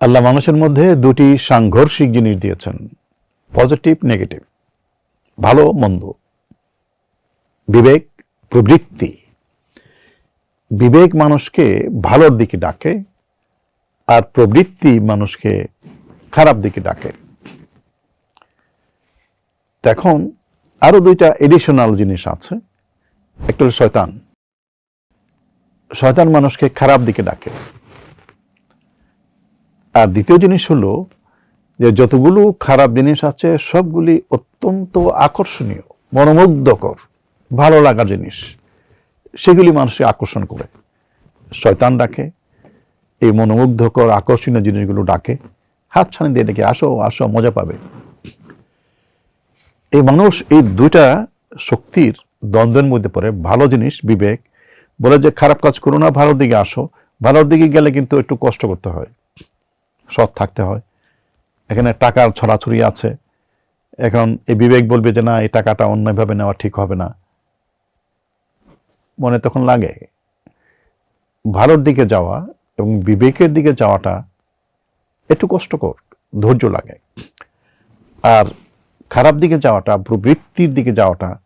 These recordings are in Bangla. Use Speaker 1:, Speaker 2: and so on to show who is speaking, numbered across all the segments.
Speaker 1: আল্লাহ মানুষের মধ্যে দুটি সাংঘর্ষিক জিনিস দিয়েছেন পজিটিভ নেগেটিভ ভালো, মন্দ। বিবেক, প্রবৃত্তি। বিবেক মানুষকে ভালোর দিকে ডাকে আর প্রবৃত্তি মানুষকে খারাপ দিকে ডাকে। এখন আরও দুইটা এডিশনাল জিনিস আছে। একটা শয়তান। শয়তান মানুষকে খারাপ দিকে ডাকে। আর দ্বিতীয় জিনিস হলো যে যতগুলো খারাপ জিনিস আছে, সবগুলি অত্যন্ত আকর্ষণীয়, মনোমুগ্ধকর, ভালো লাগা জিনিস। সেগুলি মানুষকে আকর্ষণ করে। শয়তান ডাকে, এই মনোমুগ্ধকর, আকর্ষণীয় জিনিসগুলো ডাকে। হাত ছানি দিয়ে ডেকে, আসো আসো, মজা পাবে। এই মানুষ, এই দুইটা শক্তির দ্বন্দ্বের মধ্যে পড়ে। ভালো জিনিস, বিবেক। বলে যে, খারাপ কাজ করো না, ভালোর দিকে আসো। ভালোর দিকে গেলে কিন্তু একটু কষ্ট করতে হয়। সৎ থাকতে হয়। এখানে টাকার ছড়াছড়ি আছে। এখন এই বিবেক বলবে যে, না, এই টাকাটা অন্যভাবে নেওয়া ঠিক হবে না। মনে তখন লাগে। ভালোর দিকে যাওয়া এবং বিবেকের দিকে যাওয়াটা একটু কষ্টকর, ধৈর্য লাগে। আর খারাপ দিকে যাওয়াটা, প্রবৃত্তির দিকে যাওয়াটা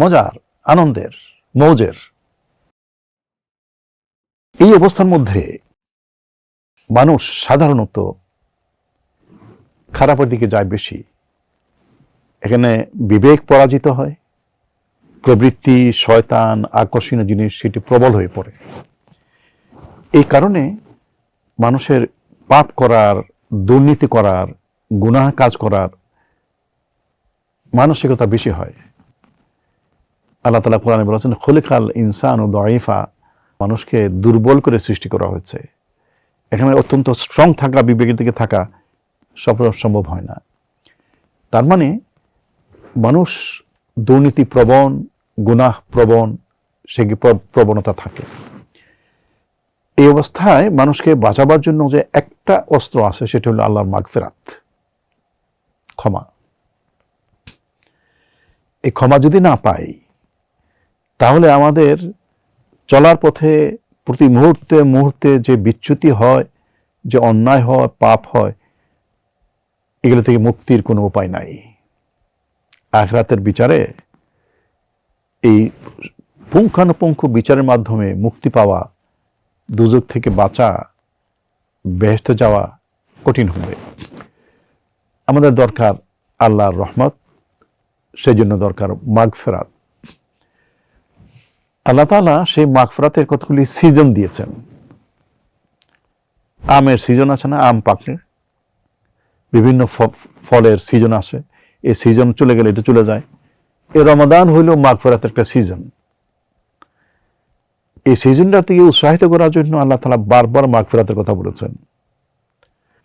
Speaker 1: মজার, আনন্দের, মৌজের। এই অবস্থার মধ্যে মানুষ সাধারণত খারাপের দিকে যায় বেশি। এখানে বিবেক পরাজিত হয়, প্রবৃত্তি, শয়তান, আকর্ষণীয় জিনিস, সেটি প্রবল হয়ে পড়ে। এই কারণে মানুষের পাপ করার, দুর্নীতি করার, গুনাহ কাজ করার মানসিকতা বেশি হয়। আল্লাহ তালা কোরআনে বলেছেন, খলিকাল ইনসান ও দয়ফা মানুষকে দুর্বল করে সৃষ্টি করা হয়েছে। এখানে অত্যন্ত স্ট্রং থাকা, বিবেকের দিকে থাকা সব সম্ভব হয় না। তার মানে মানুষ দুর্নীতি প্রবণ, গুনাহ প্রবণ, সে প্রবণতা থাকে। এই অবস্থায় মানুষকে বাঁচাবার জন্য যে একটা অস্ত্র আছে, সেটা হলো আল্লাহর মাগফেরাত। ক্ষমা। এই ক্ষমা যদি না পাই, তাহলে আমাদের চলার পথে প্রতি মুহূর্তে মুহূর্তে যে বিচ্যুতি হয়, যে অন্যায় হয়, পাপ হয়, এগুলো থেকে মুক্তির কোনো উপায় নাই। আখরাতের বিচারে এই পুঙ্খানুপুঙ্খ বিচারের মাধ্যমে মুক্তি পাওয়া দুযোগ থেকে বাঁচা বেহেস্তে যাওয়া কঠিন হবে। আমাদের দরকার আল্লাহর রহমত, সেজন্য দরকার মাগফেরাত। আল্লাহ তালা সেই মাগফরাতের কতগুলি সিজন দিয়েছেন। আমের সিজন আছে না, আম পাকলে। বিভিন্ন ফলের সিজন আসে। এই সিজন চলে গেলে এটা চলে যায়। এই রমাদান হইল মাগফরাতের একটা সিজন এই সিজনটা থেকে উৎসাহিত করার জন্য আল্লাহ তালা বারবার মাগফিরাতের কথা বলেছেন।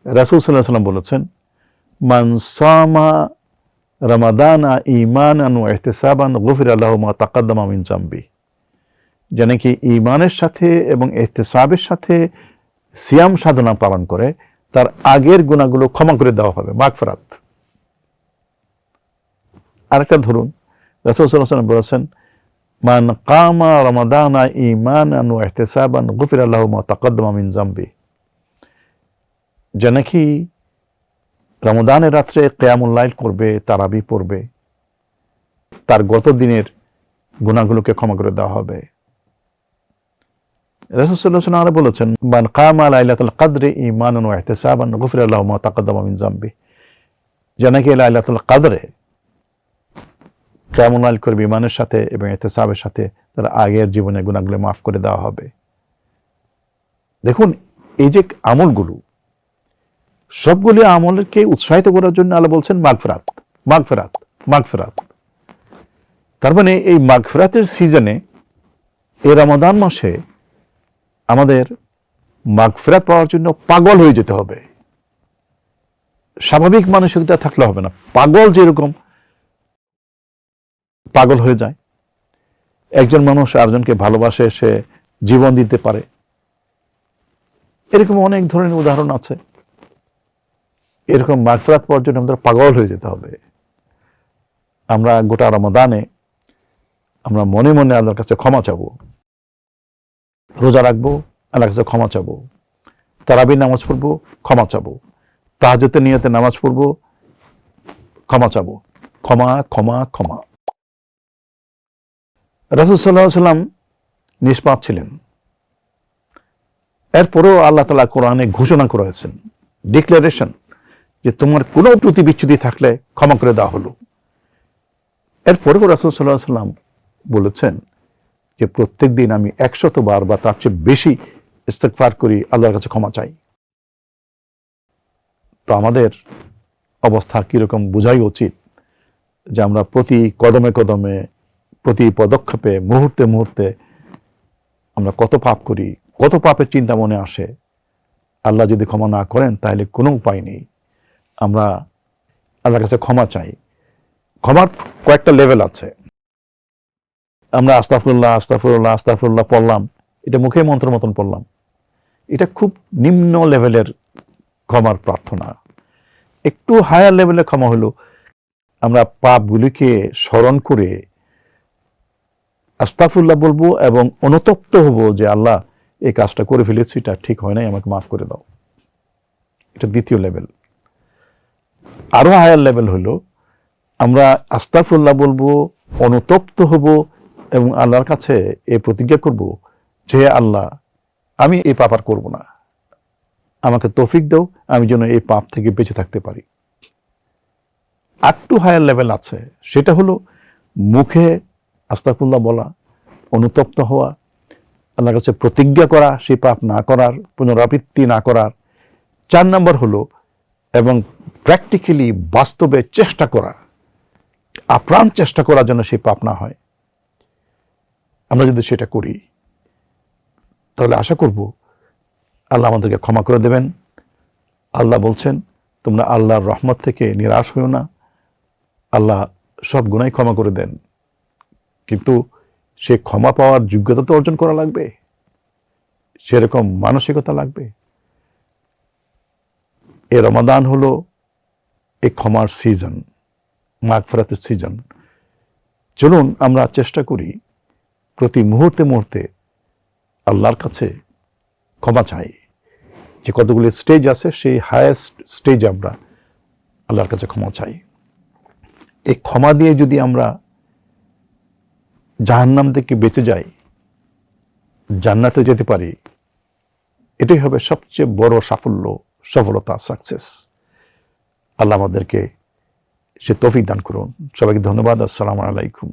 Speaker 1: রাসুল সাল্লাহ সাল্লাম বলেছেন মানসামা রমাদান ইমান আনু এহতেসাবান গফির আল্লাহ মা তাকাদ্দামা মিন যে নাকি ইমানের সাথে এবং এহতেসাবের সাথে সিয়াম সাধনা পালন করে, তার আগের গুণাগুলো ক্ষমা করে দেওয়া হবে। মাগফরাত। আরেকটা ধরুন। রাসুল সাল্লাহ সাল্লাম বলেছেন, মান কামা রমাদানা ইমান আনু এহতেসাবান গফির আল্লাহ মা মিন জাম্বি যে নাকি রমদানের রাত্রে কেয়ামুল্লাইল করবে, তারাবি পড়বে, তার গত দিনের গুণাগুলোকে ক্ষমা করে দেওয়া হবে। রসুল্লাহ বলেছেন, মান কামা কাদরে ইমান ও আল্লাহ জাম্বি যে নাকি কাদরে কেয়ামুল্লাইল করবে ইমানের সাথে এবং সাথে, তার আগের জীবনের গুণাগুলো মাফ করে দেওয়া হবে। দেখুন, এই যে আমলগুলো, সবগুলি আমলকে উৎসাহিত করার জন্য আল্লাহ বলছেন, মাগফেরাত মাগফেরাত মাগফেরাত। তার মানে এই মাগফেরাতের সিজনে, এই রমাদান মাসে আমাদের মাগফেরাত পাওয়ার জন্য পাগল হয়ে যেতে হবে। স্বাভাবিক মানসিকতা থাকলে হবে না। পাগল যেরকম পাগল হয়ে যায়। একজন মানুষ আরেকজনকে ভালোবাসে, সে জীবন দিতে পারে। এরকম অনেক ধরনের উদাহরণ আছে। এরকম মাগফরাত পাওয়ার জন্য আমাদের পাগল হয়ে যেতে হবে। আমরা গোটা রমাদানে আমরা মনে মনে আল্লাহর কাছে ক্ষমা চাবো। রোজা রাখব, আল্লাহর কাছে ক্ষমা চাবো। তারাবি নামাজ পড়ব, ক্ষমা চাবো। তাহাজতে নিয়তে নামাজ পড়ব, ক্ষমা চাবো। ক্ষমা ক্ষমা ক্ষমা। রাসুল সাল্লাহ সাল্লাম নিষ্পাপ ছিলেন। এরপরেও আল্লাহ তালা কোরআনে ঘোষণা করেছেন ডিক্লারেশন যে তোমার কোনো প্রতি বিচ্ছুতি থাকলে ক্ষমা করে দেওয়া হলো। এরপরেও রাসুল সাল্লাহ সাল্লাম বলেছেন যে প্রত্যেক দিন আমি একশত বার বা তার চেয়ে বেশি ইস্তেকফার করি, আল্লাহর কাছে ক্ষমা চাই। তো আমাদের অবস্থা কীরকম বোঝাই উচিত যে আমরা প্রতি কদমে কদমে, প্রতি পদক্ষেপে, মুহূর্তে মুহূর্তে আমরা কত পাপ করি, কত পাপের চিন্তা মনে আসে। আল্লাহ যদি ক্ষমা না করেন, তাহলে কোনো উপায় নেই। আমরা আল্লাহর কাছে ক্ষমা চাই। ক্ষমার কয়েকটা লেভেল আছে। আমরা আস্তাফুল্লাহ আস্তাফুল্লাহ আস্তাফুল্লাহ পড়লাম। এটা মুখে মন্ত্র মতন পড়লাম। এটা খুব নিম্ন লেভেলের ক্ষমার প্রার্থনা। একটু হায়ার লেভেলের ক্ষমা হলো। আমরা পাপগুলিকে স্মরণ করে আস্তাফুল্লাহ বলব এবং অনুতপ্ত হব যে আল্লাহ এই কাজটা করে ফেলেছি, এটা ঠিক হয় নাই, আমাকে মাফ করে দাও। এটা দ্বিতীয় লেভেল। আরও হায়ার লেভেল হলো, আমরা আস্তাফুল্লাহ বলব, অনুতপ্ত হব এবং আল্লাহর কাছে এ প্রতিজ্ঞা করব যে আল্লাহ, আমি এই পাপ আর করব না। আমাকে তৌফিক দাও, আমি যেন এই পাপ থেকে বেঁচে থাকতে পারি। আর টু হায়ার লেভেল আছে, সেটা হলো মুখে আস্তাকুল্লাহ বলা, অনুতপ্ত হওয়া, আল্লাহর কাছে প্রতিজ্ঞা করা, সেই পাপ না করার, পুনরাবৃত্তি না করার। চার নম্বর হলো এবং প্র্যাকটিক্যালি বাস্তবে চেষ্টা করা, আপ্রাণ চেষ্টা করার জন্য সেই পাপ না হয়। আমরা যদি সেটা করি, তাহলে আশা করব আল্লাহ আমাদেরকে ক্ষমা করে দেবেন। আল্লাহ বলছেন, তোমরা আল্লাহর রহমত থেকে নিরাশ হইও না। আল্লাহ সব গুণাই ক্ষমা করে দেন। কিন্তু সে ক্ষমা পাওয়ার যোগ্যতা তো অর্জন করা লাগবে। সেরকম মানসিকতা লাগবে। এ রমাদান হলো এ ক্ষমার সিজন মাঘ ফেরাতের সিজন চলুন আমরা চেষ্টা করি প্রতি মুহূর্তে মুহূর্তে আল্লাহর কাছে ক্ষমা চাই। যে কতগুলি স্টেজ আছে, সেই হায়েস্ট স্টেজে আমরা আল্লাহর কাছে ক্ষমা চাই। এই ক্ষমা দিয়ে যদি আমরা জাহান্নাম থেকে বেঁচে যাই, জান্নাতে যেতে পারি, এটাই হবে সবচেয়ে বড় সাফল্য, সফলতা সাকসেস আল্লাহ আমাদেরকে সে তৌফিক দান করুন। সবাইকে ধন্যবাদ। আসসালামু আলাইকুম।